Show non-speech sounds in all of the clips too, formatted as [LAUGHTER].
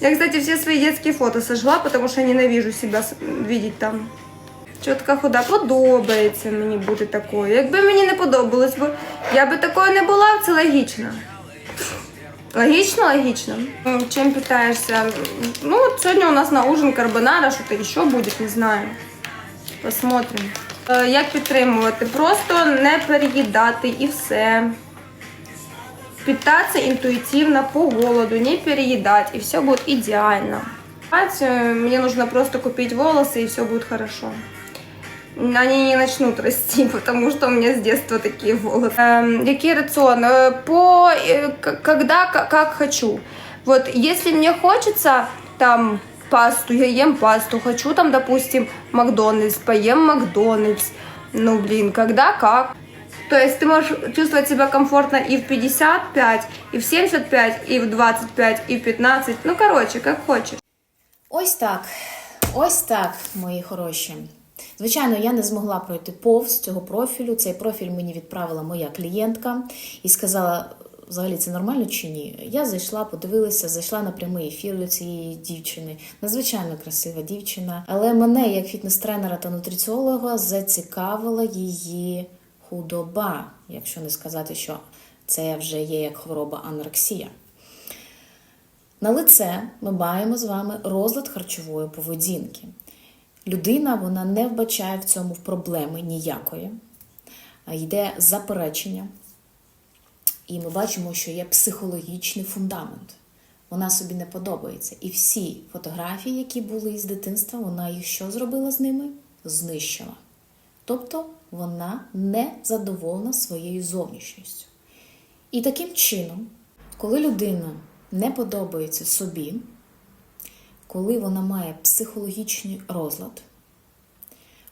Я, кстати, все свои детские фото сожгла, потому что я ненавижу себя видеть там. Чітка хода подобається мені бути такою. Якби мені не подобалось би, я би такою не була, це логічно. Логично. М, Чим питаєшся? Ну, от сьогодні у нас на ужин карбонара, що-то ще буде, не знаю. Посмотрим. Е, Як підтримувати? Просто не переїдати і все. Питаться интуитивно по голоду, не переедать, и все будет идеально. Мне нужно просто купить волосы, и все будет хорошо. Они не начнут расти, [LAUGHS] потому что у меня с детства такие волосы. Эм, Який рацион? Э, По, э, когда, как хочу. Вот если мне хочется там пасту, я ем пасту. Хочу там, допустим, Макдональдс, поем Макдональдс. Ну, блин, когда как. То есть ты можешь чувствовать себя комфортно и в 55, и в 75, и в 25, и в 15. Ну, короче, как хочешь. Ось так. Ось так, мої хороші. Звичайно, я не змогла пройти повз цього профілю. Цей профіль мені відправила моя клієнтка і сказала: взагалі це нормально чи ні? Я зайшла, подивилася, зайшла на прямий ефір до цієї дівчини. Надзвичайно красива дівчина. Але мене, як фітнес-тренера та нутриціолога, зацікавила її худоба, якщо не сказати, що це вже є як хвороба анорексія. На лице ми маємо з вами розлад харчової поведінки. Людина вона не вбачає в цьому проблеми ніякої, йде заперечення, і ми бачимо, що є психологічний фундамент. Вона собі не подобається. І всі фотографії, які були із дитинства, вона їх що зробила з ними? Знищила. Тобто вона не задоволена своєю зовнішністю. І таким чином, коли людина не подобається собі, коли вона має психологічний розлад,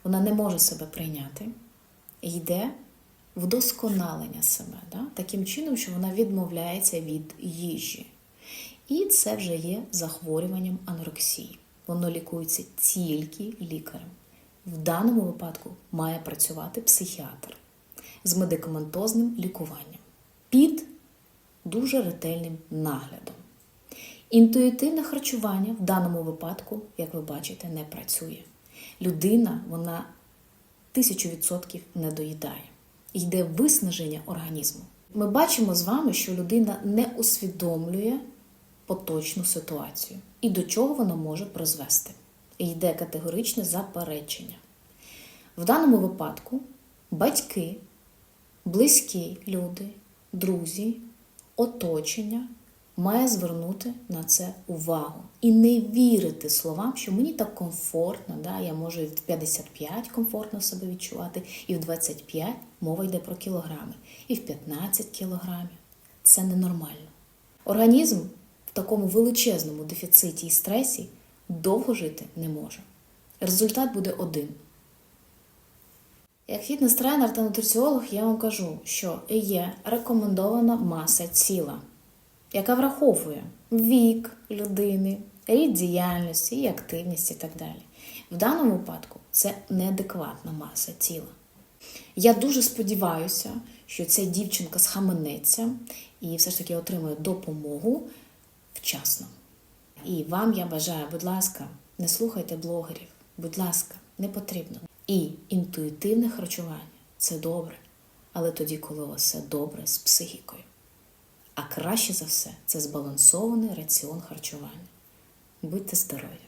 вона не може себе прийняти, йде вдосконалення себе, да? таким чином, що вона відмовляється від їжі. І це вже є захворюванням анорексії. Воно лікується тільки лікарем. В даному випадку має працювати психіатр з медикаментозним лікуванням під дуже ретельним наглядом. Інтуїтивне харчування в даному випадку, як ви бачите, не працює. Людина, вона тисячу відсотків не доїдає. Йде виснаження організму. Ми бачимо з вами, що людина не усвідомлює поточну ситуацію і до чого вона може призвести. Йде категоричне заперечення. В даному випадку батьки, близькі люди, друзі, оточення має звернути на це увагу і не вірити словам, що мені так комфортно, да, я можу і в 55 комфортно себе відчувати, і в 25 мова йде про кілограми, і в 15 кілограмів. Це ненормально. Організм в такому величезному дефіциті і стресі довго жити не може. Результат буде один. Як фітнес-тренер та нутриціолог я вам кажу, що є рекомендована маса тіла, яка враховує вік людини, рід діяльності і активність і так далі. В даному випадку це неадекватна маса тіла. Я дуже сподіваюся, що ця дівчинка схаменеться і все ж таки отримує допомогу вчасно. І вам я бажаю, будь ласка, не слухайте блогерів, будь ласка, не потрібно. І інтуїтивне харчування це добре, але тоді, коли у вас все добре з психікою. А краще за все це збалансований раціон харчування. Будьте здорові!